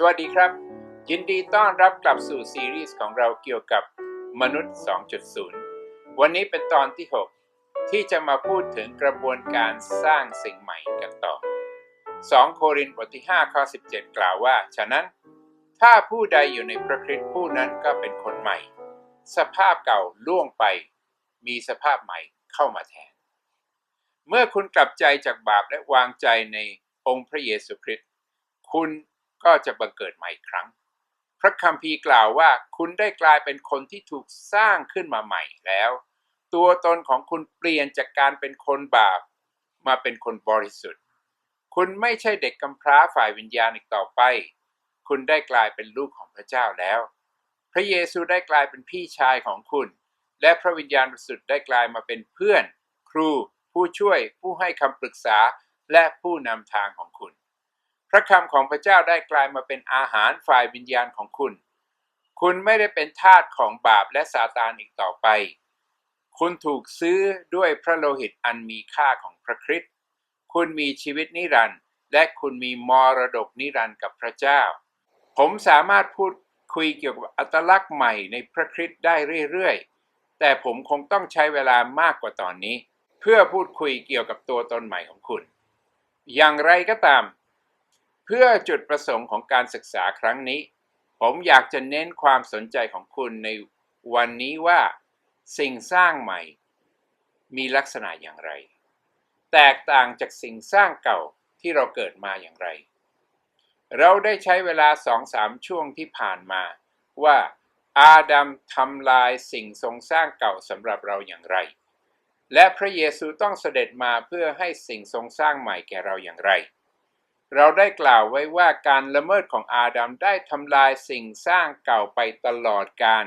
สวัสดีครับ ยินดีต้อนรับกลับสู่ซีรีส์ของเราเกี่ยวกับมนุษย์ 2.0 วันนี้เป็นตอนที่ 6 ที่จะมาพูดถึงกระบวนการสร้างสิ่งใหม่กันต่อ 2 โครินธ์บทที่5ข้อ17 กล่าวว่า ฉะนั้น ถ้าผู้ใดอยู่ในพระคริสต์ผู้นั้นก็เป็นคนใหม่ สภาพเก่าล่วงไป มีสภาพใหม่เข้ามาแทน เมื่อคุณกลับใจจากบาปและวางใจในองค์พระเยซูคริสต์คุณ ก็จะบังเกิดใหม่อีกครั้ง พระคัมภีร์กล่าวว่าคุณได้กลายเป็นคนที่ถูกสร้างขึ้นมาใหม่แล้ว ตัวตนของคุณเปลี่ยนจากการเป็นคนบาปมาเป็นคนบริสุทธิ์ คุณไม่ใช่เด็กกำพร้าฝ่ายวิญญาณอีกต่อไป คุณได้กลายเป็นลูกของพระเจ้าแล้ว พระเยซูได้กลายเป็นพี่ชายของคุณ และพระวิญญาณบริสุทธิ์ได้กลายมาเป็นเพื่อน ครู ผู้ช่วย ผู้ให้คำปรึกษา และผู้นำทางของคุณ พระคำของพระเจ้าได้กลายมาเป็นอาหารฝ่ายวิญญาณของคุณ คุณไม่ได้เป็นทาสของบาปและซาตานอีกต่อไป คุณถูกซื้อด้วยพระโลหิตอันมีค่าของพระคริสต์คุณมีชีวิตนิรันดร์และคุณมีมรดกนิรันดร์กับพระเจ้า ผมสามารถพูดคุยเกี่ยวกับอัตลักษณ์ใหม่ในพระคริสต์ได้เรื่อยๆ แต่ผมคงต้องใช้เวลามากกว่าตอนนี้ เพื่อพูดคุยเกี่ยวกับตัวตนใหม่ของคุณ อย่างไรก็ตาม เพื่อจุดประสงค์ของการศึกษาครั้งนี้ ผมอยากจะเน้นความสนใจของคุณในวันนี้ว่า สิ่งสร้างใหม่ มีลักษณะอย่างไร แตกต่างจากสิ่งสร้างเก่าที่เราเกิดมาอย่างไร เราได้ใช้เวลาสองสามช่วงที่ผ่านมาว่าอาดัมทำลายสิ่งทรงสร้างเก่าสำหรับเราอย่างไร และพระเยซูต้องเสด็จมาเพื่อให้สิ่งทรงสร้างใหม่แก่เราอย่างไร เราได้กล่าวไว้ว่าการละเมิดของอาดัมได้ทำลายสิ่งสร้างเก่าไปตลอดกาล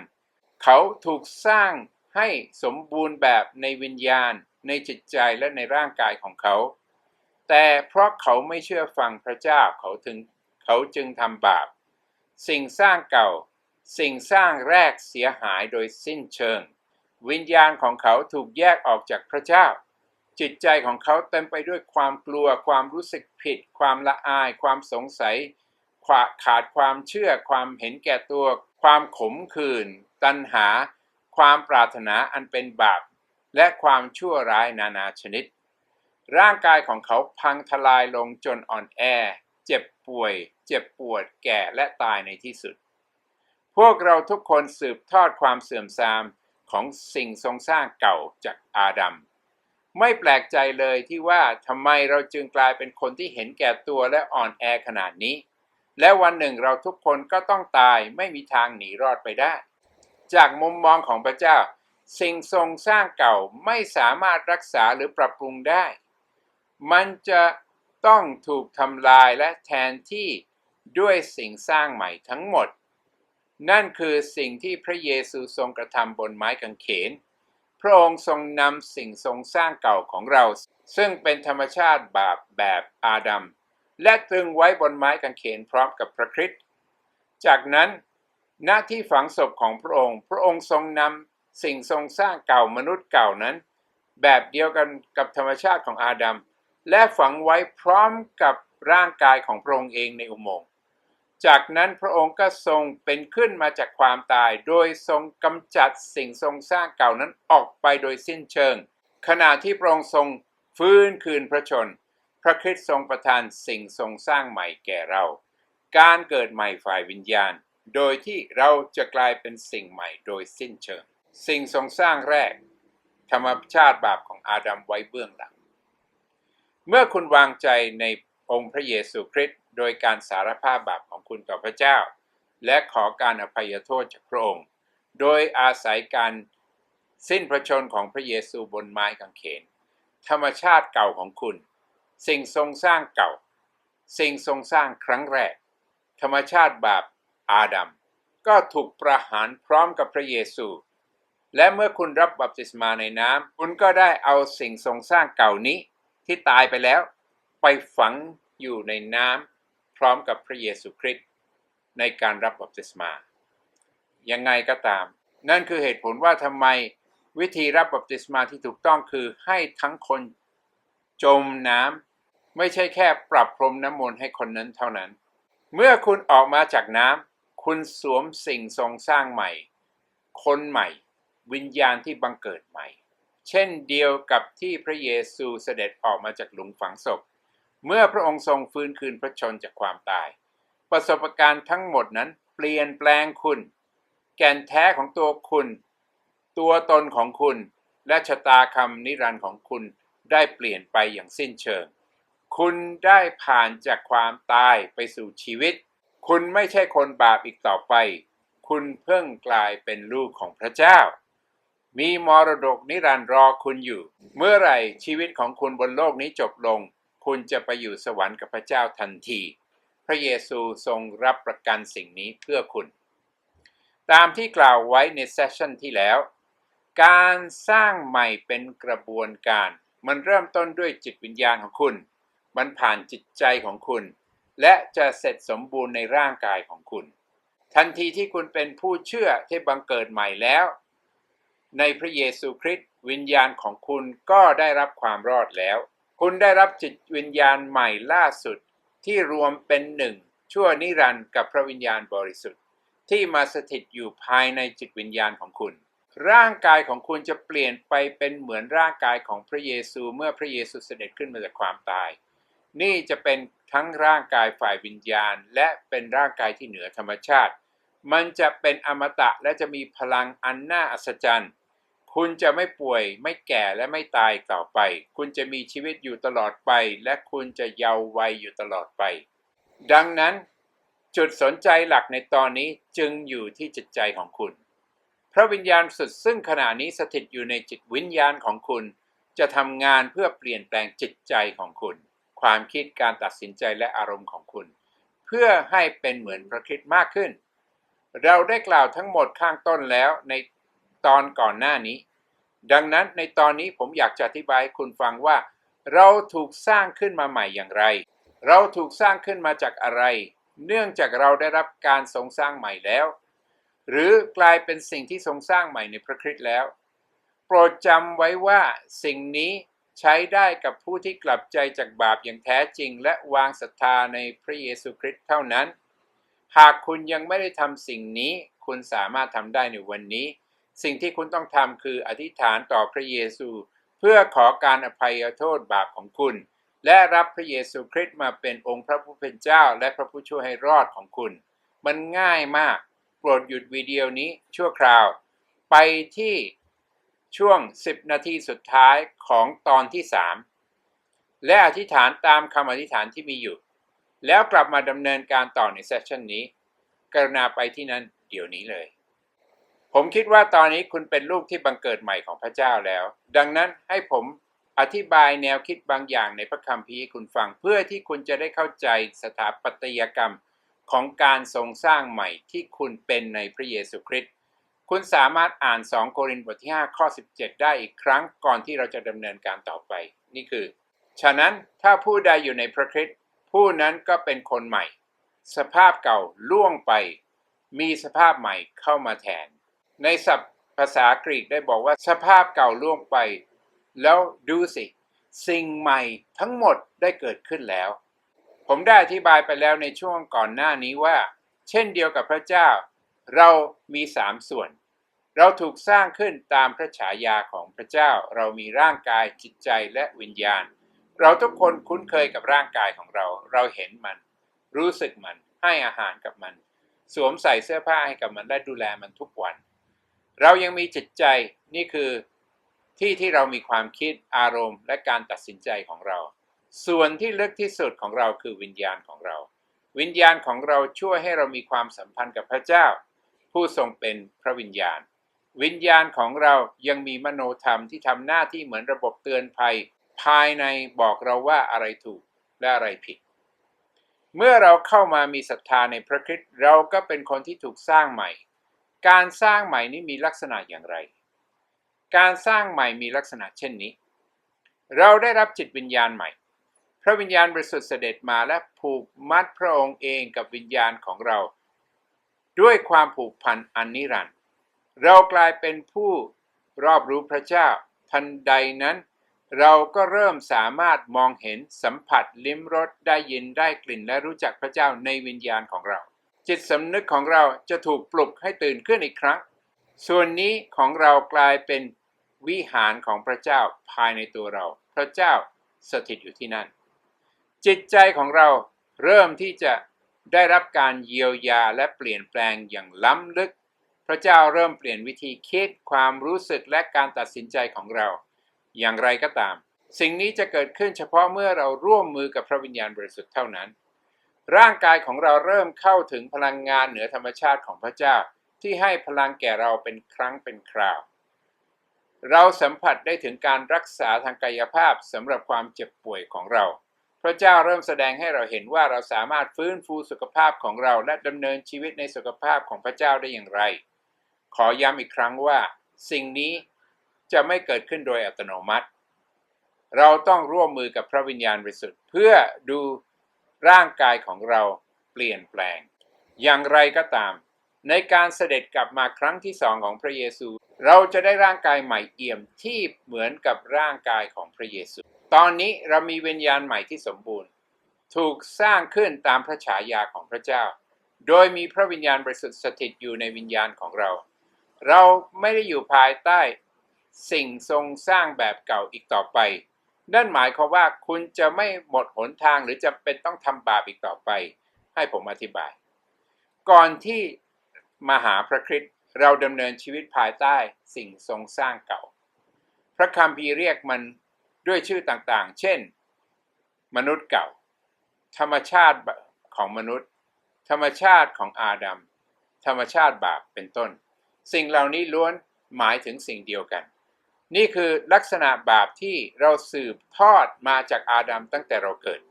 เขาถูกสร้างให้สมบูรณ์แบบในวิญญาณ ในจิตใจและในร่างกายของเขา แต่เพราะเขาไม่เชื่อฟังพระเจ้าเขาถึงเขาจึงทำบาป สิ่งสร้างเก่า สิ่งสร้างแรกเสียหายโดยสิ้นเชิง วิญญาณของเขาถูกแยกออกจากพระเจ้า จิตใจของเขาเต็มไปด้วยความกลัว ความรู้สึกผิด ความละอาย ความสงสัยขาดความเชื่อ ความเห็นแก่ตัว ความขมขื่นตัณหา ความปรารถนาอันเป็นบาป และความชั่วร้ายนานาชนิด ร่างกายของเขาพังทลายลงจนอ่อนแอ เจ็บป่วย เจ็บปวด แก่และตายในที่สุด พวกเราทุกคนสืบทอดความเสื่อมทรามของสิ่งทรงสร้างเก่าจากอาดัม ไม่แปลกใจเลยที่ว่าทำไมเราจึงกลายเป็นคนที่เห็นแก่ตัวและอ่อนแอขนาดนี้ และวันหนึ่งเราทุกคนก็ต้องตายไม่มีทางหนีรอดไปได้ จากมุมมองของพระเจ้า สิ่งทรงสร้างเก่าไม่สามารถรักษาหรือปรับปรุงได้ มันจะต้องถูกทำลายและแทนที่ด้วยสิ่งสร้างใหม่ทั้งหมด นั่นคือสิ่งที่พระเยซูทรงกระทำบนไม้กางเขน พระองค์ทรงนำสิ่งทรงสร้างเก่าของเรา ซึ่งเป็นธรรมชาติบาปแบบอาดัมและตรึงไว้บนไม้กางเขนพร้อมกับพระคริสต์จากนั้น หน้าที่ฝังศพของพระองค์ พระองค์ทรงนำสิ่งทรงสร้างเก่ามนุษย์เก่านั้น แบบเดียวกันกับธรรมชาติของอาดัมและฝังไว้พร้อมกับร่างกายของพระองค์เองในอุโมงค์ จากนั้นพระองค์ก็ทรงเป็นขึ้นมาจากความตาย โดยทรงกำจัดสิ่งทรงสร้างเก่านั้นออกไปโดยสิ้นเชิง ขณะที่พระองค์ทรงฟื้นคืนพระชน พระคริสต์ทรงประทานสิ่งทรงสร้างใหม่แก่เรา การเกิดใหม่ฝ่ายวิญญาณ โดยที่เราจะกลายเป็นสิ่งใหม่โดยสิ้นเชิง สิ่งทรงสร้างแรก ธรรมชาติบาปของอาดัมไว้เบื้องหลัง เมื่อคุณวางใจใน องค์พระเยซูคริสต์โดยการสารภาพบาปของคุณต่อพระเจ้า และขอการอภัยโทษจากพระองค์ โดยอาศัยการสิ้นพระชนของพระเยซูบนไม้กางเขน ธรรมชาติเก่าของคุณ สิ่งทรงสร้างเก่า สิ่งทรงสร้างครั้งแรก ธรรมชาติบาปอาดัมก็ถูกประหารพร้อมกับพระเยซู และเมื่อคุณรับบัพติศมาในน้ำคุณก็ได้เอาสิ่งทรงสร้างเก่านี้ที่ตายไปแล้ว ไปฝังอยู่ในน้ำพร้อมกับพระเยซูคริสต์ในการรับบัพติศมา ยังไงก็ตาม นั่นคือเหตุผลว่าทำไมวิธีรับบัพติศมาที่ถูกต้องคือให้ทั้งคนจมน้ำไม่ใช่แค่ปรับพรมน้ำมนต์ให้คนนั้นเท่านั้น เมื่อคุณออกมาจากน้ำคุณสวมสิ่งทรงสร้างใหม่ คนใหม่ วิญญาณที่บังเกิดใหม่ เช่นเดียวกับที่พระเยซูเสด็จออกมาจากหลุมฝังศพ เมื่อพระองค์ทรงฟื้นคืนพระชนจากความตาย ประสบการณ์ทั้งหมดนั้นเปลี่ยนแปลงคุณ แก่นแท้ของตัวคุณ ตัวตนของคุณ และชะตาคำนิรันดร์ของคุณได้เปลี่ยนไปอย่างสิ้นเชิง คุณได้ผ่านจากความตายไปสู่ชีวิต คุณไม่ใช่คนบาปอีกต่อไป คุณเพิ่งกลายเป็นลูกของพระเจ้า มีมรดกนิรันดร์รอคุณอยู่ เมื่อไหร่ชีวิตของคุณบนโลกนี้จบลง คุณจะไปอยู่สวรรค์กับพระเจ้าทันที พระเยซูทรงรับประกันสิ่งนี้เพื่อคุณ ตามที่กล่าวไว้ในเซสชันที่แล้ว การสร้างใหม่เป็นกระบวนการ มันเริ่มต้นด้วยจิตวิญญาณของคุณ มันผ่านจิตใจของคุณ และจะเสร็จสมบูรณ์ในร่างกายของคุณ ทันทีที่คุณเป็นผู้เชื่อที่บังเกิดใหม่แล้ว ในพระเยซูคริสต์วิญญาณของคุณก็ได้รับความรอดแล้ว คุณได้รับจิตวิญญาณใหม่ล่าสุดที่รวมเป็นหนึ่งชั่วนิรันดร์กับพระวิญญาณบริสุทธิ์ ที่มาสถิตอยู่ภายในจิตวิญญาณของคุณ ร่างกายของคุณจะเปลี่ยนไปเป็นเหมือนร่างกายของพระเยซูเมื่อพระเยซูเสด็จขึ้นมาจากความตาย นี่จะเป็นทั้งร่างกายฝ่ายวิญญาณ และเป็นร่างกายที่เหนือธรรมชาติ มันจะเป็นอมตะและจะมีพลังอันน่าอัศจรรย์ คุณจะไม่ป่วย ไม่แก่และไม่ตายต่อไป คุณจะมีชีวิตอยู่ตลอดไป และคุณจะเยาว์วัยอยู่ตลอดไป ดังนั้นจุดสนใจหลักในตอนนี้จึงอยู่ที่จิตใจของคุณ พระวิญญาณสุดซึ่งขณะนี้สถิตอยู่ในจิตวิญญาณของคุณ จะทำงานเพื่อเปลี่ยนแปลงจิตใจของคุณ ความคิดการตัดสินใจและอารมณ์ของคุณ เพื่อให้เป็นเหมือนพระคริสต์มากขึ้น เราได้กล่าวทั้งหมดข้างต้นแล้วใน ตอนก่อนหน้านี้ ดังนั้นในตอนนี้ผมอยากจะอธิบายให้คุณฟังว่า เราถูกสร้างขึ้นมาใหม่อย่างไร เราถูกสร้างขึ้นมาจากอะไร เนื่องจากเราได้รับการทรงสร้างใหม่แล้ว หรือกลายเป็นสิ่งที่ทรงสร้างใหม่ในพระคริสต์แล้ว โปรดจำไว้ว่าสิ่งนี้ใช้ได้กับผู้ที่กลับใจจากบาปอย่างแท้จริง และวางศรัทธาในพระเยซูคริสต์เท่านั้น หากคุณยังไม่ได้ทำสิ่งนี้ คุณสามารถทำได้ในวันนี้ สิ่งที่คุณต้องทำคืออธิษฐานต่อพระเยซู เพื่อขอการอภัยโทษบาปของคุณ และรับพระเยซูคริสต์มาเป็นองค์พระผู้เป็นเจ้า และพระผู้ช่วยให้รอดของคุณ มันง่ายมาก โปรดหยุดวิดีโอนี้ชั่วคราว ไปที่ช่วง 10 นาทีสุดท้ายของตอนที่ 3 และอธิษฐานตามคำอธิษฐานที่มีอยู่ แล้วกลับมาดำเนินการต่อในเซสชันนี้ กรุณาไปที่นั่นเดี๋ยวนี้เลย ผมคิดว่าตอนนี้คุณเป็นลูกที่บังเกิดใหม่ของพระเจ้าแล้ว ดังนั้นให้ผมอธิบายแนวคิดบางอย่างในพระคัมภีร์ให้คุณฟัง เพื่อที่คุณจะได้เข้าใจสถาปัตยกรรมของการทรงสร้างใหม่ที่คุณเป็นในพระเยซูคริสต์คุณสามารถอ่าน 2 โครินธ์บทที่ 5 ข้อ 17 ได้อีกครั้งก่อนที่เราจะดำเนินการต่อไป นี่คือ ฉะนั้นถ้าผู้ใดอยู่ในพระคริสต์ผู้นั้นก็เป็นคนใหม่ สภาพเก่าล่วงไป มีสภาพใหม่เข้ามาแทน ในศัพท์ภาษากรีกได้บอกว่าสภาพเก่าล่วงไป แล้วดูสิ สิ่งใหม่ทั้งหมดได้เกิดขึ้นแล้ว ผมได้อธิบายไปแล้วในช่วงก่อนหน้านี้ว่า เช่นเดียวกับพระเจ้า เรามีสามส่วน เราถูกสร้างขึ้นตามพระฉายาของพระเจ้า เรามีร่างกายจิตใจและวิญญาณ เราทุกคนคุ้นเคยกับร่างกายของเรา เราเห็นมัน รู้สึกมันให้อาหารกับมัน สวมใส่เสื้อผ้าให้กับมันและดูแลมันทุกวัน เรายังมีจิตใจนี่คือที่ที่เรามีความคิดอารมณ์ และการตัดสินใจของเรา ส่วนที่ลึกที่สุดของเราคือวิญญาณของเรา วิญญาณของเราช่วยให้เรามีความสัมพันธ์กับพระเจ้า ผู้ทรงเป็นพระวิญญาณ วิญญาณของเรายังมีมโนธรรมที่ทำหน้าที่เหมือนระบบเตือนภัย ภายในบอกเราว่าอะไรถูกและอะไรผิด เมื่อเราเข้ามามีศรัทธาในพระคริสต์เราก็เป็นคนที่ถูกสร้างใหม่ การสร้างใหม่นี้มีลักษณะอย่างไร การสร้างใหม่มีลักษณะเช่นนี้ เราได้รับจิตวิญญาณใหม่ พระวิญญาณบริสุทธิ์เสด็จมาและผูกมัดพระองค์เองกับวิญญาณของเรา ด้วยความผูกพันอันนิรันดร์เรากลายเป็นผู้รอบรู้พระเจ้า ทันใดนั้น เราก็เริ่มสามารถมองเห็นสัมผัสลิ้มรสได้ยินได้กลิ่นและรู้จักพระเจ้าในวิญญาณของเรา จิตสำนึกของเราจะถูกปลุกให้ตื่นขึ้นอีกครั้ง ส่วนนี้ของเรากลายเป็นวิหารของพระเจ้าภายในตัวเรา พระเจ้าสถิตอยู่ที่นั่น จิตใจของเราเริ่มที่จะได้รับการเยียวยาและเปลี่ยนแปลงอย่างล้ำลึก พระเจ้าเริ่มเปลี่ยนวิธีคิดความรู้สึกและการตัดสินใจของเรา อย่างไรก็ตาม สิ่งนี้จะเกิดขึ้นเฉพาะเมื่อเราร่วมมือกับพระวิญญาณบริสุทธิ์เท่านั้น ร่างกายของเราเริ่มเข้าถึงพลังงานเหนือธรรมชาติของพระเจ้า ที่ให้พลังแก่เราเป็นครั้งเป็นคราว เราสัมผัสได้ถึงการรักษาทางกายภาพสำหรับความเจ็บป่วยของเรา พระเจ้าเริ่มแสดงให้เราเห็นว่าเราสามารถฟื้นฟูสุขภาพของเราและดำเนินชีวิตในสุขภาพของพระเจ้าได้อย่างไร ขอย้ำอีกครั้งว่า สิ่งนี้จะไม่เกิดขึ้นโดยอัตโนมัติ เราต้องร่วมมือกับพระวิญญาณบริสุทธิ์เพื่อดู ร่างกายของเราเปลี่ยนแปลง อย่างไรก็ตาม ในการเสด็จกลับมาครั้งที่สองของพระเยซู เราจะได้ร่างกายใหม่เอี่ยมที่เหมือนกับร่างกายของพระเยซู ตอนนี้เรามีวิญญาณใหม่ที่สมบูรณ์ ถูกสร้างขึ้นตามพระฉายาของพระเจ้า โดยมีพระวิญญาณบริสุทธิ์สถิตอยู่ในวิญญาณของเรา เราไม่ได้อยู่ภายใต้สิ่งทรงสร้างแบบเก่าอีกต่อไป นั่นหมายความว่าคุณจะไม่หมดหนทางหรือจำเป็นต้องทำบาปอีกต่อไป ให้ผมอธิบาย ก่อนที่มหาพระคริสต์เราดำเนินชีวิตภายใต้สิ่งทรงสร้างเก่า พระคัมภีร์เรียกมันด้วยชื่อต่างๆ เช่น มนุษย์เก่า ธรรมชาติของมนุษย์ ธรรมชาติของอาดัมธรรมชาติบาปเป็นต้น สิ่งเหล่านี้ล้วนหมายถึงสิ่งเดียวกัน นี่คือลักษณะบาปที่เราสืบทอดมาจากอาดัมตั้งแต่เราเกิด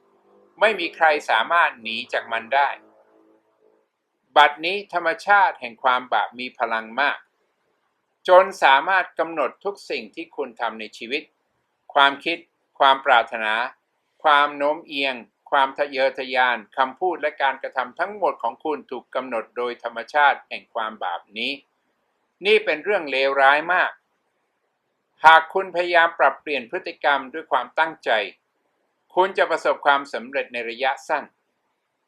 ไม่มีใครสามารถหนีจากมันได้ บัดนี้ธรรมชาติแห่งความบาปมีพลังมาก จนสามารถกำหนดทุกสิ่งที่คุณทำในชีวิต ความคิด ความปรารถนา ความโน้มเอียง ความทะเยอทะยานคำพูดและการกระทำทั้งหมดของคุณถูกกำหนดโดยธรรมชาติแห่งความบาปนี้ นี่เป็นเรื่องเลวร้ายมาก หากคุณพยายามปรับเปลี่ยนพฤติกรรมด้วยความตั้งใจ คุณจะประสบความสำเร็จในระยะสั้น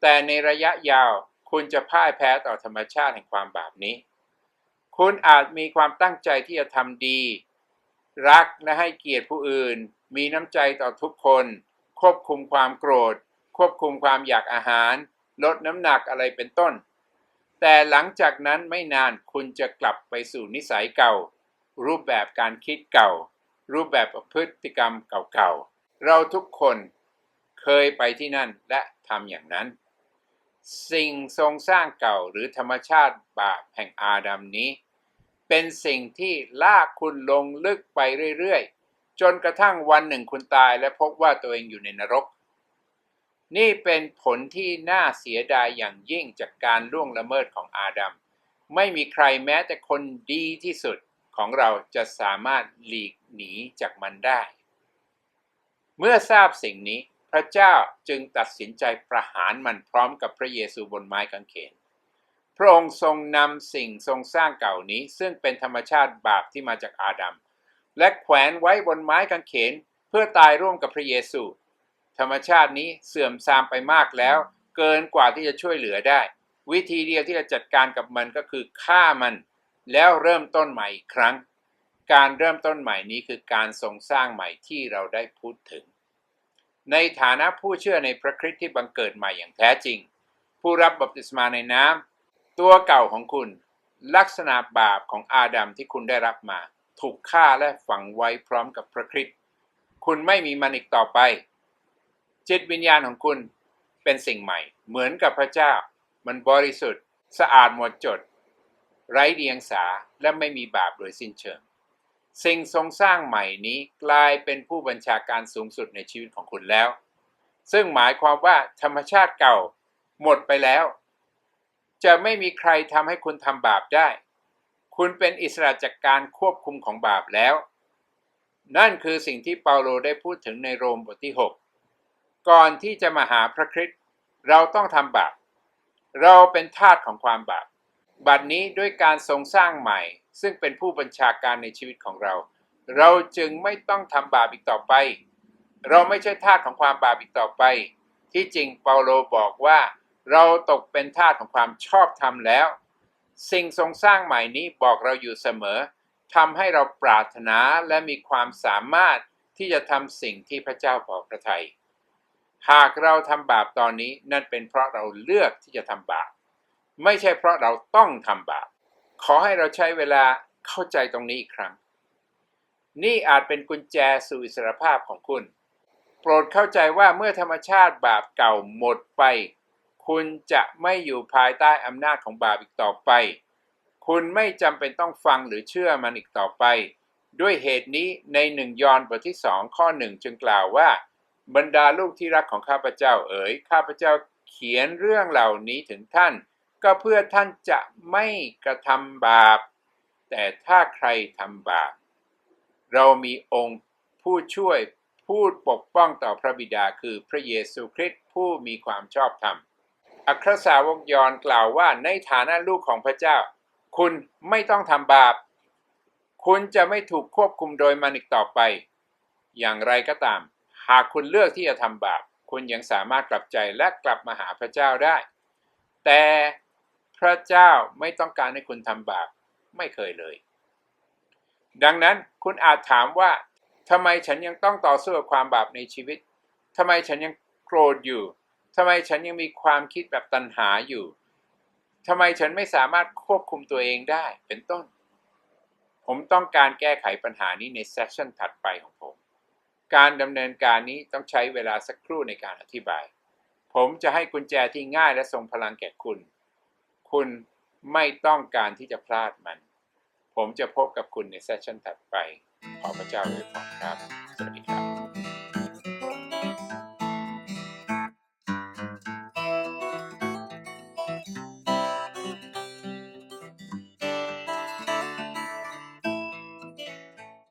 แต่ในระยะยาวคุณจะพ่ายแพ้ต่อธรรมชาติแห่งความบาปนี้ คุณอาจมีความตั้งใจที่จะทำดี รักและให้เกียรติผู้อื่น มีน้ำใจต่อทุกคน ควบคุมความโกรธ ควบคุมความอยากอาหาร ลดน้ำหนักอะไรเป็นต้น แต่หลังจากนั้นไม่นานคุณจะกลับไปสู่นิสัยเก่า รูปแบบการคิดเก่า รูปแบบพฤติกรรมเก่าๆ เราทุกคนเคยไปที่นั่นและทำอย่างนั้น สิ่งทรงสร้างเก่าหรือธรรมชาติบาปแห่งอาดัมนี้ เป็นสิ่งที่ลากคุณลงลึกไปเรื่อยๆ จนกระทั่งวันหนึ่งคุณตายและพบว่าตัวเองอยู่ในนรก นี่เป็นผลที่น่าเสียดายอย่างยิ่งจากการล่วงละเมิดของอาดัมไม่มีใครแม้แต่คนดีที่สุด ของเราจะสามารถหลีกหนีจากมันได้ เมื่อทราบสิ่งนี้พระเจ้าจึงตัดสินใจประหารมันพร้อมกับพระเยซูบนไม้กางเขน พระองค์ทรงนำสิ่งทรงสร้างเก่านี้ ซึ่งเป็นธรรมชาติบาปที่มาจากอาดัมและแขวนไว้บนไม้กางเขนเพื่อตายร่วมกับพระเยซู ธรรมชาตินี้เสื่อมทรามไปมากแล้ว เกินกว่าที่จะช่วยเหลือได้ วิธีเดียวที่จะจัดการกับมันก็คือฆ่ามัน แล้วเริ่มต้นใหม่อีกครั้ง การเริ่มต้นใหม่นี้คือการทรงสร้างใหม่ที่เราได้พูดถึง ในฐานะผู้เชื่อในพระคริสต์ที่บังเกิดใหม่อย่างแท้จริง ผู้รับบัพติศมาในน้ำตัวเก่าของคุณ ลักษณะบาปของอาดัมที่คุณได้รับมา ถูกฆ่าและฝังไว้พร้อมกับพระคริสต์คุณไม่มีมันอีกต่อไป จิตวิญญาณของคุณเป็นสิ่งใหม่ เหมือนกับพระเจ้า มันบริสุทธิ์ สะอาดหมดจด ไร้เดียงสาและไม่มีบาปโดยสิ้นเชิง สิ่งทรงสร้างใหม่นี้กลายเป็นผู้บัญชาการสูงสุดในชีวิตของคุณแล้ว ซึ่งหมายความว่าธรรมชาติเก่าหมดไปแล้ว จะไม่มีใครทำให้คุณทำบาปได้ คุณเป็นอิสระจากการควบคุมของบาปแล้ว นั่นคือสิ่งที่เปาโลได้พูดถึงในโรมบทที่ 6 ก่อนที่จะมาหาพระคริสต์เราต้องทำบาป เราเป็นทาสของความบาป บัดนี้ด้วยการทรงสร้างใหม่ ซึ่งเป็นผู้บัญชาการในชีวิตของเรา เราจึงไม่ต้องทำบาปอีกต่อไป เราไม่ใช่ทาสของความบาปอีกต่อไป ที่จริงเปาโลบอกว่า เราตกเป็นทาสของความชอบธรรมแล้ว สิ่งทรงสร้างใหม่นี้บอกเราอยู่เสมอทำให้เราปรารถนาและมีความสามารถที่จะทำสิ่งที่พระเจ้าพอพระทัยหากเราทำบาปตอนนี้นั่นเป็นเพราะเราเลือกที่จะทำบาป ไม่ใช่เพราะเราต้องทำบาป ขอให้เราใช้เวลาเข้าใจตรงนี้อีกครั้ง นี่อาจเป็นกุญแจสู่อิสรภาพของคุณ โปรดเข้าใจว่าเมื่อธรรมชาติบาปเก่าหมดไป คุณจะไม่อยู่ภายใต้อำนาจของบาปอีกต่อไป คุณไม่จำเป็นต้องฟังหรือเชื่อมันอีกต่อไป ด้วยเหตุนี้ในหนึ่งยอห์นบทที่สองข้อหนึ่งจึงกล่าวว่า บรรดาลูกที่รักของข้าพเจ้าเอ๋ยข้าพเจ้าเขียนเรื่องเหล่านี้ถึงท่าน ก็เพื่อท่านจะไม่กระทำบาป แต่ถ้าใครทำบาป เรามีองค์ผู้ช่วยพูดปกป้องต่อพระบิดาคือพระเยซูคริสต์ผู้มีความชอบธรรม อัครสาวกยอนกล่าวว่าในฐานะลูกของพระเจ้า คุณไม่ต้องทำบาป คุณจะไม่ถูกควบคุมโดยมันอีกต่อไป อย่างไรก็ตาม หากคุณเลือกที่จะทำบาป คุณยังสามารถกลับใจและกลับมาหาพระเจ้าได้ แต่ พระเจ้าไม่ต้องการให้คุณทำบาปไม่เคยเลย ดังนั้นคุณอาจถามว่าทำไมฉันยังต้องต่อสู้กับความบาปในชีวิตทำไมฉันยังโกรธอยู่ทำไมฉันยังมีความคิดแบบตัณหาอยู่ทำไมฉันไม่สามารถควบคุมตัวเองได้เป็นต้น ผมต้องการแก้ไขปัญหานี้ในเซสชันถัดไปของผม การดำเนินการนี้ต้องใช้เวลาสักครู่ในการอธิบาย ผมจะให้กุญแจที่ง่ายและทรงพลังแก่คุณ คุณไม่ต้องการที่จะพลาดมัน ผมจะพบกับคุณในเซสชันถัดไป ขอพระเจ้าอวยพรครับ สวัสดีครับ